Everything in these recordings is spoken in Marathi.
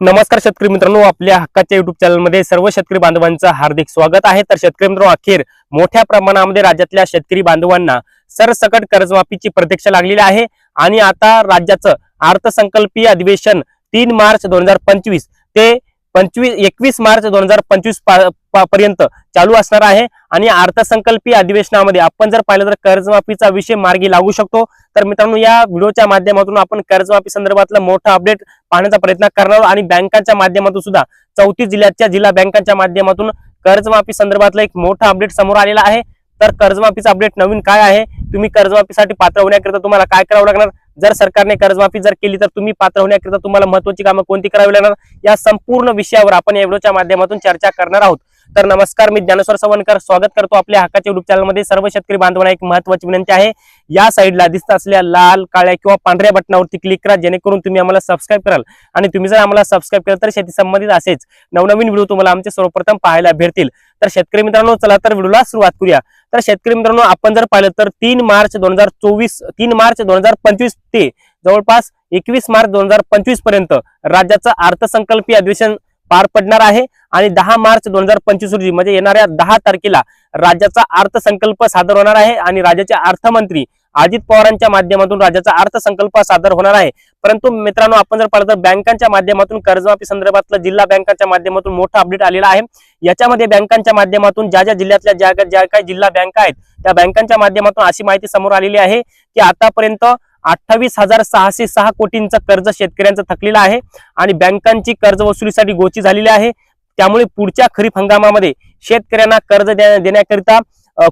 नमस्कार शेतकरी मित्रांनो आपल्या हक्काच्या युट्यूब चॅनलमध्ये सर्व शेतकरी बांधवांचं हार्दिक स्वागत आहे. तर शेतकरी मित्रांनो अखेर मोठ्या प्रमाणामध्ये राज्यातल्या शेतकरी बांधवांना सरसकट कर्जमाफीची प्रतीक्षा लागलेली आहे. आणि आता राज्याचं अर्थसंकल्पीय अधिवेशन तीन मार्च दोन हजार पंचवीस ते पंचवीस एकवीस मार्च दोन हजार पंचवीसपर्यंत चालू असणार आहे. आणि अर्थसंकल्पीय अधिवेशनामध्ये आपण जर पाहिलं तर कर्जमाफीचा विषय मार्गी लागू शकतो. तर मित्रांनो या व्हिडिओच्या माध्यमातून आपण कर्जमाफी संदर्भातलं मोठं अपडेट पाहण्याचा प्रयत्न करणार आहोत. आणि बँकांच्या माध्यमातून सुद्धा चौतीस जिल्ह्याच्या जिल्हा बँकांच्या माध्यमातून कर्जमाफी संदर्भातलं एक मोठं अपडेट समोर आलेलं आहे. तर कर्जमाफीचा अपडेट नवीन काय आहे? तुम्ही कर्जमाफीसाठी पात्र होण्याकरिता तुम्हाला काय करावं लागणार? जर सरकारने कर्जमाफी जर केली तर तुम्ही पात्र होण्याकरिता तुम्हाला महत्वाची कामं कोणती करावी लागणार? या संपूर्ण विषयावर आपण या व्हिडिओच्या माध्यमातून चर्चा करणार आहोत. तर नमस्कार मी ज्ञानेश्वर सवनकर. स्वागत करतो आपल्या हक्काच्या युट्यूब चॅनलमध्ये सर्व शेतकरी बांधवांना एक महत्वाची विनंती आहे. या साईडला दिसत असलेल्या लाल काळ्या किंवा पांढऱ्या बटनावरती क्लिक करा जेणेकरून तुम्ही आम्हाला सबस्क्राईब कराल. आणि तुम्ही जर आम्हाला सबस्क्राईब केलं तर शेती संबंधित असेच नवनवीन व्हिडिओ तुम्हाला आमचे सर्वप्रथम पाहायला भेटतील. तर शेतकरी मित्रांनो चला तर व्हिडिओला सुरुवात करूया. तर शेतकरी मित्रांनो आपण जर पाहिलं तर तीन मार्च दोन हजार चोवीस तीन मार्च दोन हजार पंचवीस ते जवळपास एकवीस मार्च दोन हजार पंचवीसपर्यंत राज्याचं अर्थसंकल्पीय अधिवेशन पार पडणार आहे. आणि दहा मार्च दोन हजार पंचवीस रोजी म्हणजे येणाऱ्या दहा तारखेला राज्याचा अर्थसंकल्प सादर होणार आहे. आणि राज्याचे अर्थमंत्री अजित पवारांच्या माध्यमातून राज्याचा अर्थसंकल्प सादर होणार आहे. परंतु मित्रांनो आपण जर पाहिलं तर बँकांच्या माध्यमातून कर्जमाफी संदर्भातलं जिल्हा बँकांच्या माध्यमातून मोठा अपडेट आलेला आहे. याच्यामध्ये बँकांच्या माध्यमातून ज्या ज्या जिल्ह्यातल्या ज्या ज्या काही जिल्हा बँका आहेत त्या बँकांच्या माध्यमातून अशी माहिती समोर आलेली आहे की आतापर्यंत अठ्ठावीस हजार सहाशे सहा कोटींचं कर्ज शेतकऱ्यांचं थकलेलं आहे आणि बँकांची कर्ज वसुलीसाठी गोची झालेली आहे. त्यामुळे पुढच्या खरीप हंगामामध्ये शेतकऱ्यांना कर्ज देण्याकरिता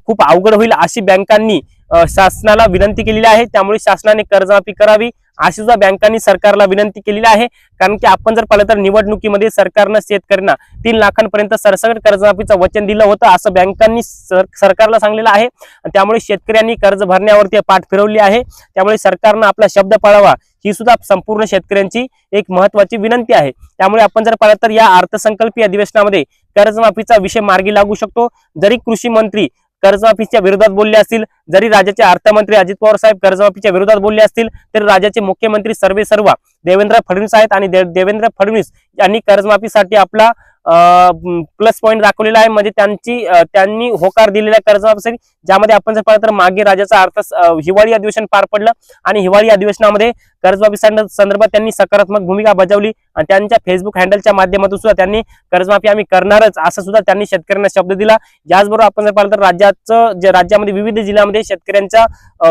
खूप अवघड होईल अशी बँकांनी शासनाला विनंती केलेली आहे. त्यामुळे शासनाने कर्जमाफी करावी. अशी सुद्धा बँकांनी सरकारला विनंती केलेली आहे. कारण की आपण जर पाहिलं तर निवडणुकीमध्ये सरकारनं शेतकऱ्यांना तीन लाखांपर्यंत सरसकट कर्जमाफीचं वचन दिलं होतं असं बँकांनी सर- सरकारला सांगलेलं आहे. त्यामुळे शेतकऱ्यांनी कर्ज भरण्यावरती पाठ फिरवली आहे. त्यामुळे सरकारनं आपला शब्द पाळावा ही सुद्धा संपूर्ण शेतकऱ्यांची एक महत्वाची विनंती आहे. त्यामुळे आपण जर पाहिलं तर या अर्थसंकल्पीय अधिवेशनामध्ये कर्जमाफीचा विषय मार्गी लागू शकतो. जरी कृषी मंत्री कर्जमाफीच्या विरोधात बोलले असतील जरी राज्याचे अर्थमंत्री अजित पवार साहेब कर्जमाफीच्या विरोधात बोलले असतील तरी राज्याचे मुख्यमंत्री सर्वे सर्व देवेंद्र फडणवीस आहेत आणि देवेंद्र फडणवीस यांनी कर्जमाफीसाठी आपला प्लस पॉईंट दाखवलेला आहे. म्हणजे त्यांची त्यांनी होकार दिलेल्या कर्जमाफीसाठी ज्यामध्ये आपण जर पाहिलं तर मागे राजाचा अर्थ हिवाळी अधिवेशन पार पडलं आणि हिवाळी अधिवेशनामध्ये कर्जमाफी संदर्भात त्यांनी सकारात्मक भूमिका बजावली आणि त्यांच्या फेसबुक हँडलच्या माध्यमातून सुद्धा त्यांनी कर्जमाफी आम्ही करणारच असं सुद्धा त्यांनी शेतकऱ्यांना शब्द दिला. याचबरोबर आपण जर पाहिलं तर राज्याचं जे राज्यामध्ये विविध जिल्ह्यामध्ये शेतकऱ्यांच्या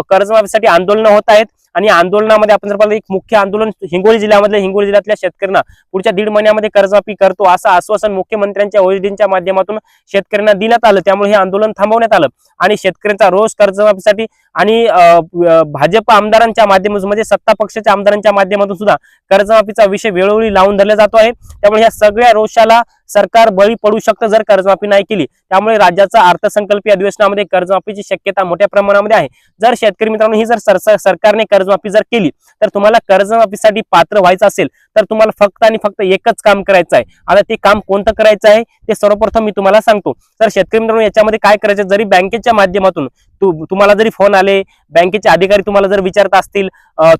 कर्जमाफीसाठी आंदोलनं होत आहेत. आणि आंदोलनामध्ये आपण जर पाहिलं एक मुख्य आंदोलन हिंगोली जिल्ह्यामधल्या हिंगोली जिल्ह्यातल्या शेतकऱ्यांना पुढच्या दीड महिन्यामध्ये कर्जमाफी करतो असं आश्वासन मुख्यमंत्र्यांच्या ओएसडीच्या माध्यमातून शेतकऱ्यांना देण्यात आलं. त्यामुळे हे आंदोलन थांबवण्यात आलं. आणि शेतकऱ्यांचा रोष कर्जमाफीसाठी आणि अं, भाजप आमदारांच्या माध्यमातून म्हणजे सत्ता पक्षाच्या आमदारांच्या माध्यमातून सुद्धा कर्जमाफीचा विषय वेळोवेळी लावून धरला जातो आहे. त्यामुळे या सगळ्या रोषाला सरकार बळी पडू शकतं जर कर्जमाफी नाही केली. त्यामुळे राज्याचा अर्थसंकल्पीय अधिवेशनामध्ये कर्जमाफीची शक्यता मोठ्या प्रमाणामध्ये आहे. जर शेतकरी मित्रांनो ही जर सर- सरकारने कर्जमाफी जर केली तर तुम्हाला कर्जमाफीसाठी पात्र व्हायचं असेल तर तुम्हाला फक्त आणि फक्त एकच काम करायचं आहे. आता ते काम कोणतं करायचं आहे ते सर्वप्रथम मी तुम्हाला सांगतो. तर शेतकरी मित्रांनो याच्यामध्ये काय करायचं जरी बँकेच्या माध्यमातून तुम्हाला जरी फोन आले बँकेचे अधिकारी तुम्हाला जर विचारत असतील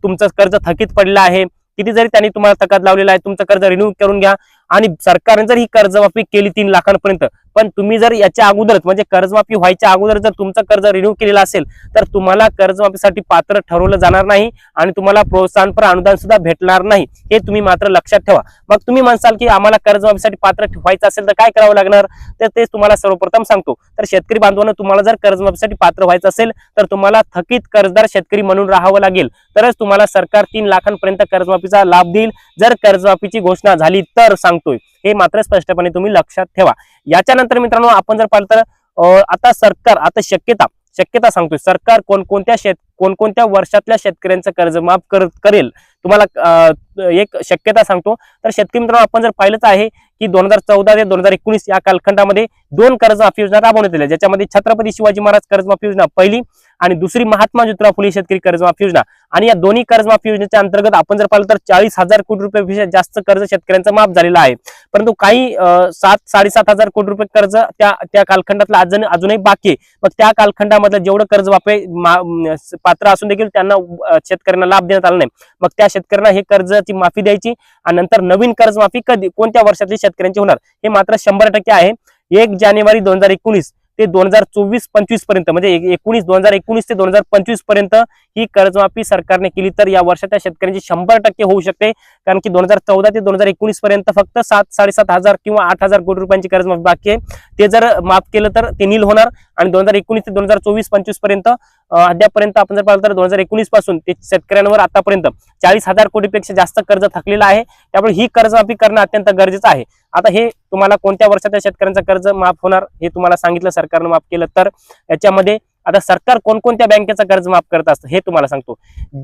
तुमचं कर्ज थकीत पडलं आहे किती जरी त्यांनी तुम्हाला तकाद लावलेला आहे तुमचं कर्ज रिन्यू करून घ्या. आणि सरकारने जर ही कर्जमाफी केली तीन लाखांपर्यंत पण तुम्ही जर याच्या अगोदरच म्हणजे कर्जमाफी व्हायच्या अगोदर जर तुमचं कर्ज रिन्यू केलेलं असेल तर तुम्हाला कर्जमाफीसाठी पात्र ठरवलं जाणार नाही आणि तुम्हाला प्रोत्साहनपर अनुदान सुद्धा भेटणार नाही. हे तुम्ही मात्र लक्षात ठेवा. मग तुम्ही म्हणसाल की आम्हाला कर्जमाफीसाठी पात्र व्हायचं असेल तर काय करावं लागणार? तर तेच तुम्हाला सर्वप्रथम सांगतो. तर शेतकरी बांधवांना तुम्हाला जर कर्जमाफीसाठी पात्र व्हायचं असेल तर तुम्हाला थकीत कर्जदार शेतकरी म्हणून राहावं लागेल. तरच तुम्हाला सरकार तीन लाखांपर्यंत कर्जमाफीचा लाभ देईल. जर कर्जमाफीची घोषणा झाली तर सांगतोय. हे मात्र स्पष्टपणे तुम्ही लक्षात ठेवा. याच्यानंतर मित्रांनो आपण जर पाहिलं तर आता सरकार आता शक्यता शक्यता सांगतोय. सरकार कोणकोणत्या शेत कोणकोणत्या वर्षातल्या शेतकऱ्यांचं कर्ज माफ कर करेल? तुम्हाला एक शक्यता सांगतो. तर शेतकरी मित्रांनो आपण जर पाहिलंच आहे की दोन हजार चौदा ते दोन हजार एकोणीस या कालखंडामध्ये दोन कर्जमाफी योजना राबवण्यात आल्या. ज्याच्यामध्ये छत्रपती शिवाजी महाराज कर्जमाफी योजना पहिली आणि दुसरी महात्मा ज्योतिराव फुले शेतकरी कर्जमाफी योजना. आणि या दोन्ही कर्जमाफी योजनेच्या अंतर्गत आपण जर पाहिलं तर चाळीस हजार कोटी रुपयापेक्षा जास्त कर्ज शेतकऱ्यांचा माफ झालेलं आहे. परंतु काही सात साडेसात हजार कोटी रुपये कर्ज त्या त्या कालखंडातला अजून अजूनही बाकी आहे. मग त्या कालखंडामधलं जेवढं कर्ज पात्र असून देखील त्यांना शेतकऱ्यांना लाभ देण्यात आला नाही. मग त्या शेतकऱ्यांना हे कर्जाची माफी द्यायची आणि नंतर नवीन कर्जमाफी कधी कोणत्या वर्षातली शेतकऱ्यांची होणार? हे मात्र शंभर टक्के आहे. एक जानेवारी दोन हजार एकोणीस ते दोन हजार चोवीस पंचवीसपर्यंत म्हणजे एकोणीस दोन हजार एकोणीस ते दोन हजार पंचवीसपर्यंत ही कर्जमाफी सरकारने केली. तर या वर्षाच्या शेतकऱ्यांची शंभर टक्के होऊ शकते. कारण की दोन हजार चौदा ते दोन हजार एकोणीस पर्यंत फक्त सात साडेसात हजार किंवा आठ हजार कोटी रुपयांची कर्जमाफी बाकी आहे. ते जर माफ केलं तर ते नील होणार. आणि दोन हजार एकोणीस ते दोन हजार चोवीस पंचवीसपर्यंत अद्यापर्यंत आपण जर पाहिलं तर दोन हजार एकोणीसपासून ते शेतकऱ्यांवर आतापर्यंत चाळीस हजार कोटीपेक्षा जास्त कर्ज थकलेलं आहे. त्यामुळे ही कर्जमाफी करणं अत्यंत गरजेचं आहे. आता हे तुम्हाला कोणत्या वर्षात शेतकऱ्यांचं कर्ज माफ होणार हे तुम्हाला सांगितलं सरकारनं माफ केलं. तर याच्यामध्ये आता सरकार कोणकोणत्या बँकेचं कर्ज माफ करत असतं हे तुम्हाला सांगतो.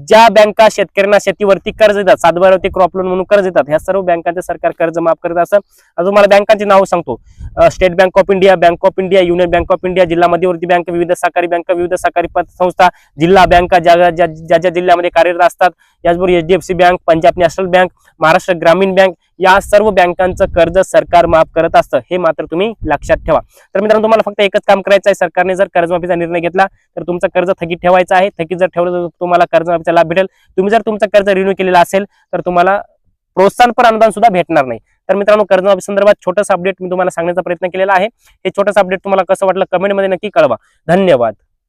ज्या बँका शेतकऱ्यांना शेतीवरती कर्ज देतात सातबारावरती क्रॉप लोन म्हणून कर्ज देतात ह्या सर्व बँकांचे सरकार कर्ज माफ करत असतं. आता तुम्हाला बँकांची नाव सांगतो. State Bank of India Bank of India Union Bank of India जिल्हा मध्यवर्ती बँक विविध सहकारी बँका विविध सहकारी पतसंस्था जिल्हा बँका ज्या ज्या ज्या ज्या जिल्ह्यामध्ये कार्यरत असतात. याचबरोबर HDFC bank Punjab National Bank Maharashtra Gramin bank या सर्व बँकांचं कर्ज सरकार माफ करत असतं हे मात्र तुम्ही लक्षात ठेवा. तर मित्रांनो तुम्हाला फक्त एकच काम करायचं आहे. सरकारने जर कर्जमाफीचा निर्णय घेतला तर तुमचं कर्ज थकीत ठेवायचं आहे. थकीत जर ठेवलं तर तुम्हाला कर्जमाफीचा लाभ भेटेल. तुम्ही जर तुमचं कर्ज रिन्यू केलेलं असेल तर तुम्हाला प्रोत्साहनपर अनुदान सुद्धा भेटणार नाही. तर मित्रांनो कर्जमाफी संदर्भात छोटस अपडेट मी तुम्हाला सांगण्याचा प्रयत्न केलेला आहे. हे छोटंसं अपडेट तुम्हाला कसं वाटलं कमेंटमध्ये नक्की कळवा. धन्यवाद.